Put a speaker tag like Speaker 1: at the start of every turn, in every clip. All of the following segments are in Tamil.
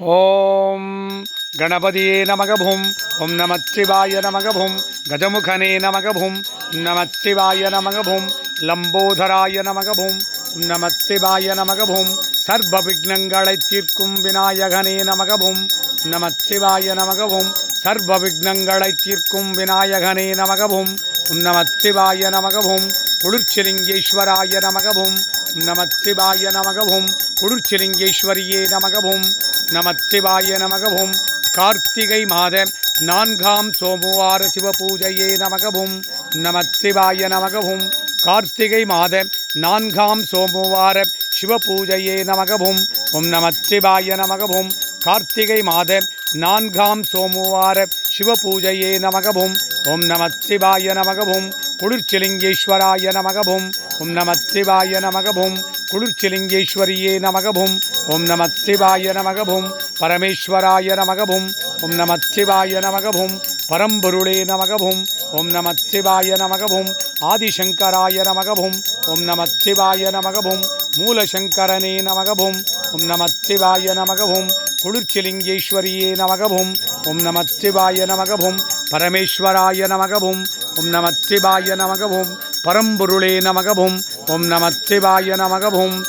Speaker 1: ஓம் கணபதியே நமகபும். ஓம் நமச்சிவாய நமகபும். கஜமுகனே நமகபும். நமச்சிவாய நமகபும். லம்போதராய நமகபும். நமச்சிவாய நமகபும். சர்வ விக்னங்களை தீர்க்கும் விநாயகனே நமகபும் நமச்சிவாய நமகவும். சர்வ விக்னங்களை தீர்க்கும் விநாயகனே நமகவும் நமச்சிவாய நமகவும். குளிர்ச்சிலிங்கேஸ்வராய நமகவும் நமச்சிவாய நமகவும். குளிர்ச்சிலிங்கேஸ்வரியே நமகவும் நமச்சிவாய நமகவும். கார்த்திகை மாத நான்காம் சோமவார சிவபூஜையே நமகவும் நமச்சிவாய நமகவும். கார்த்திகை மாத நான்காம் சோமவார சிவபூஜையே நமகவும் ஓம் நமச்சிவாய நமகவும் கார்த்திகை மாத நான்காம் சோமவார சிவபூஜையே நமகவும் ஓம் நமச்சிவாய நமகவும் குளிர்ச்சிலிங்கேஸ்வராய நமகவும் ஓம் நமச்சிவாய நமகவும் குளிர்ச்சிலிங்கேஸ்வரியே நமகவும் ஓம் நமச்சிவாய நமகவும் பரமேஸ்வராய நமகவும் ஓம் நமச்சிவாய நமகவும் பரம்பொருளே நமகவும் ஓம் நமச்சிவாய நமகவும் ஆதிசங்கராய நமகவும் ஓம் நமச்சிவாய நமகவும் மூலசங்கரனே நமகபும். ஓம் நமச்சிவாய நமகபும். குளிர்ச்சிலிங்கேஸ்வரியே நமகபும். ஓம் நமச்சிவாய நமகபும். பரமேஸ்வராய நமகபும். ஓம் நமச்சிவாய நமகபும். பரம்பொருளே நமகபும். ஓம் நமச்சிவாய நமகபும்.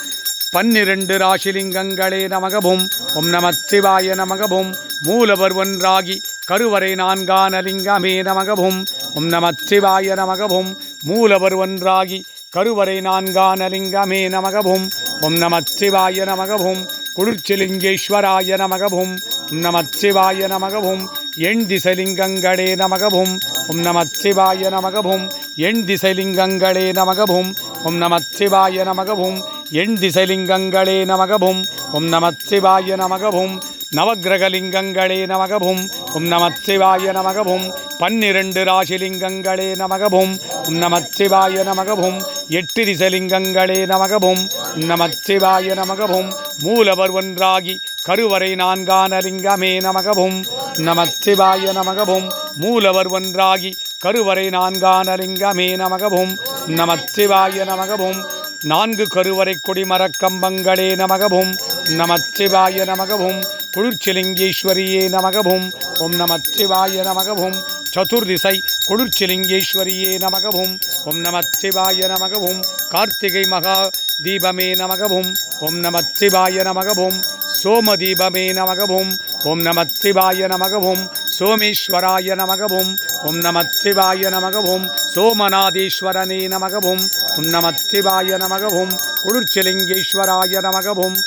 Speaker 1: பன்னிரண்டு ராசிலிங்கங்களே நமகபும். ஓம் நமச்சிவாய நமகபும். மூலவர் ஒன்றாகி கருவறை நான்கான லிங்கமே நமகவும் ஓம் நமச்சிவாய நமகபும். மூலவர் ஒன்றாகி கருவறை நான்கான லிங்கமே நமகவும் ஓம் நமச்சிவாய நமகபும். குளிர்ச்சிலிங்கேஸ்வராய நமகபும். ஓம் நமச்சிவாய நமகபும். எண் திசலிங்கங்களே நமகபும். ஓம் நமச்சிவாய நமகபும். எண் திசலிங்கங்களே நமகபும். ஓம் நமச்சிவாய நமகபும். எண் திசலிங்கங்களே நமகபும். ஓம் நமச்சிவாய நமகபும். நவகிரகலிங்கங்களே நமகபும். உம் நமச்சிவாய நமகபும். பன்னிரண்டு ராசிலிங்கங்களே நமகபும். உம் நமச்சிவாய நமகபும். எட்டு திசலிங்கங்களே நமகபும். உம் நமச்சிவாய நமகபும். மூலவர் ஒன்றாகி கருவறை நான்கான லிங்கமே நமகபும். நமச்சிவாய நமகபும். மூலவர் ஒன்றாகி கருவறை நான்கான லிங்கமே நமகபும். நமச்சிவாய நமகபும். நான்கு கருவறை கொடிமரக்கம்பங்களே கம்பங்களே நமச்சிவாய நமகபும். குளிர்ச்சிலிங்கேஸ்வரியே நமகபும். ஓம் நமச்சிவாய நமகபும். சதுர்திசை குளிர்ச்சிலிங்கேஸ்வரியே நமகபும். ஓம் நமச்சிவாய நமகபும். கார்த்திகை மகா தீபமே நமகபும். ஓம் நமச்சிவாய நமகவும் சோம தீபமே நமகபும். ஓம் நமச்சிவாய நமகபும். சோமேஸ்வராய நமகபும். ஓம் நமச்சிவாய சிவாய நமகபும். சோமநாதீஸ்வரனே நமகபும். நமச்சிவாய நமகவும் குளிர்ச்சிலிங்கேஸ்வராய நமகவும்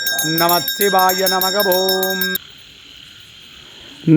Speaker 1: நமச்சிவாய நமகவும்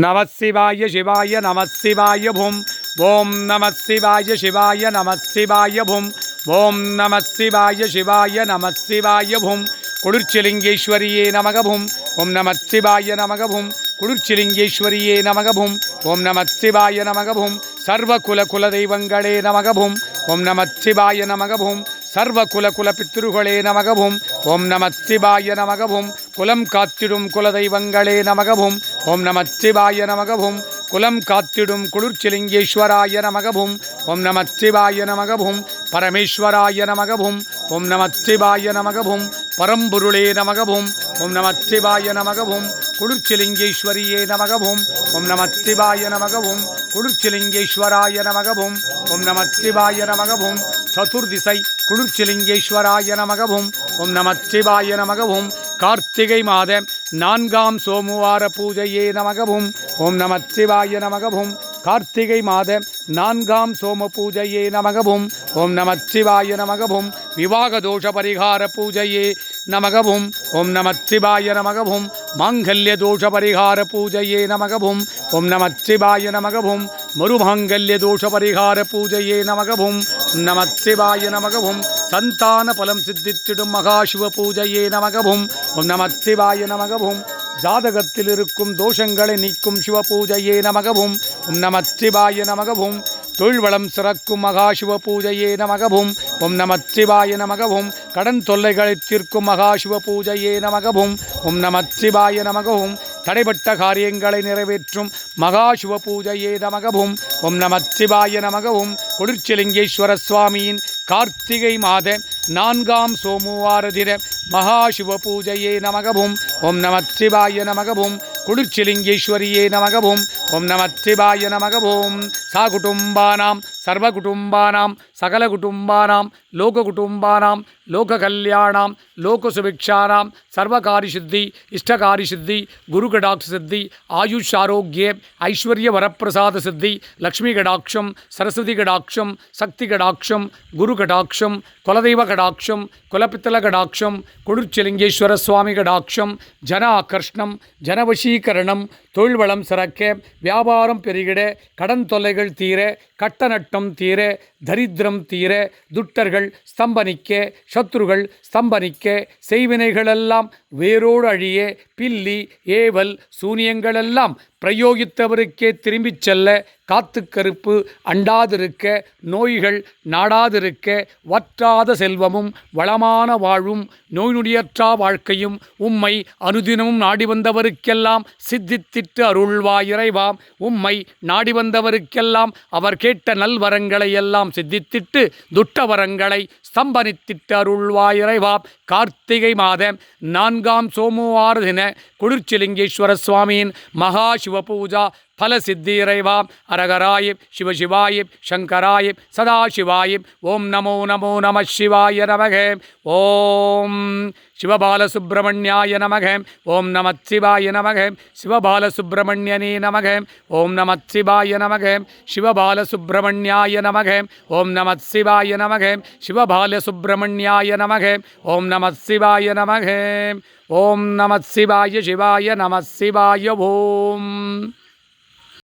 Speaker 1: நமசிவாய சிவாய நமசிவாய பும் ஓம் நமசிவாய சிவாய நமசிவாய பும் ஓம் நமசிவாய சிவாய நமசிவாய பும் குளிர்ச்சிலிங்கேஸ்வரியே நமகவும் ஓம் நமசிவாய நமகவும் குளிர்ச்சிலிங்கேஸ்வரியே நமகவும் ஓம் நமசிவாய நமகவும் சர்வகுல குல தெய்வங்களே நமகவும் ஓம் நமசிவாய நமகவும் சர்வ குல குல பித்ருகளே நமகவும் ஓம் நமச்சிவாய நமகவும் குலம் காத்திடும் குலதெய்வங்களே நமகவும் ஓம் நமச்சிவாய நமகவும் குலம் காத்திடும் குளிர்ச்சிலிங்கேஸ்வராய நமகவும் ஓம் நமச்சிவாய நமகவும் பரமேஸ்வராய நமகவும் ஓம் நமச்சிவாய நமகவும் பரம்பொருளே நமகவும் ஓம் நமச்சிவாய நமகவும் குளிர்ச்சிலிங்கேஸ்வரியே நமகவும் ஓம் நமச்சிவாய நமகவும் குளிர்ச்சிலிங்கேஸ்வராய நமகவும் ஓம் நம சிவாய நமகவும் சதுர்திசை குளிர்ச்சிலிங்கேஸ்வராய நமகவும் ஓம் நம சிவாய நமகவும் கார்த்திகை மாத நான்காம் சோமவார பூஜையே நமகவும் ஓம் நம சிவாய நமகவும் கார்த்திகை மாத நான்காம் சோம பூஜையே நமகவும். ஓம் நமச்சிவாய நமகவும். விவாக தோஷ பரிகார பூஜையே நமகவும். ஓம் நமச்சிவாய நமகவும். மாங்கல்ய தோஷ பரிகார பூஜையே நமகவும். ஓம் நமச்சிவாய நமகவும். மறுமாங்கல்ய தோஷ பரிகார பூஜையே நமகவும். நமச்சிவாய நமகவும். சந்தான பலம் சித்தித்திடும் மகாசிவ பூஜையே நமகவும். ஓம் நமச்சிவாய நமகவும். ஜாதகத்தில் இருக்கும் தோஷங்களை நீக்கும் சிவ பூஜையே நமகவும். ஓம் நமச்சிவாய நமகவும். தொழில்வளம் சிறக்கும் மகாசிவ பூஜையே நமகவும். ஓம் நமச்சிவாய நமகவும். கடன் தொல்லைகளை தீர்க்கும் மகாசிவ பூஜையே நமகவும். ஓம் நமச்சிவாய நமகவும். தடைப்பட்ட காரியங்களை நிறைவேற்றும் மகாசிவ பூஜையே நமகவும். ஓம் நமச்சிவாய நமகவும். குளிர்ச்சிலிங்கேஸ்வர சுவாமியின் கார்த்திகை மாத நான்காம் சோமவார தின மகாசிவ பூஜையே நமகவும். ஓம் நமச்சிவாய நமகவும். குளிர்ச்சிலிங்கேஸ்வரியே நமகவும் ஓம் நம சிவாய நமகவும் சா குடும்பானாம் சர்வ குடும்பானாம் சகல குடும்பானாம் லோக குடும்பானாம் லோக கல்யாணாம் லோக சுபிக்ஷானாம் சர்வகாரி சித்தி இஷ்டகாரி சித்தி குரு கடாட்ச சித்தி ஆயுஷ் ஆரோக்கிய ஐஸ்வர்ய வரப்பிரசாத சித்தி லக்ஷ்மி கடாட்சம் சரஸ்வதி கடாட்சம் சக்தி கடாட்சம் குரு கடாட்சம் குலதெய்வ கடாட்சம் குலப்பித்தல கடாட்சம் குளிர்ச்சிலிங்கேஸ்வர சுவாமி கடாட்சம் ஜன ஆகர்ஷ்ணம் ஜனவசீகரணம் தொழில் வளம் சிறக்க வியாபாரம் பெருகிட கடன் தொல்லைகள் தீர கட்ட நட்டம் தீர தரித்திரம் தீர துட்டர்கள் ஸ்தம்பனிக்க சத்ருகள் ஸ்தம்பனிக்க செய்வினைகளெல்லாம் வேரோடு அழிய பில்லி ஏவல் சூனியங்களெல்லாம் பிரயோகித்தவருக்கே திரும்பிச் செல்ல காத்து கருப்பு அண்டாதிருக்க நோய்கள் நாடாதிருக்க வற்றாத செல்வமும் வளமான வாழ்வும் நோய் நொடியற்றா வாழ்க்கையும் உம்மை அனுதினமும் நாடி வந்தவருக்கெல்லாம் சித்தித்திட்டு அருள்வாய் இறைவாம் உம்மை நாடி வந்தவருக்கெல்லாம் அவர் கேட்ட நல்வரங்களை எல்லாம் சித்தித்திட்டு துட்டவரங்களை ஸ்தம்பனித்திட்டு அருள்வாய் இறைவாம் கார்த்திகை மாதம் நான்காம் சோமவார தின குளிர்ச்சிலிங்கேஸ்வர சுவாமியின் மகா சிவ பூஜா பல சித்தி அரகராயிப் சிவசிவாயிப் சங்கராயிப் சதாசிவாயிப் ஓம் நமோ நமோ நம சிவாய நமக ஓம் சிவபாலசுப்பிரமணியாய நமக ஓம் நம சிவாய நமக சிவபாலசுப்பிரமணியனே நமக ஓம் நம சிவாய நமக சிவபாலசுப்பிரமணியாய நமக ஓம் நம சிவாய நமக சிவபாலசுப்பிரமணியாய நமக ஓம் நம சிவாய நமக ஓம் நம சிவாய சிவாய நம சிவாய ஓம்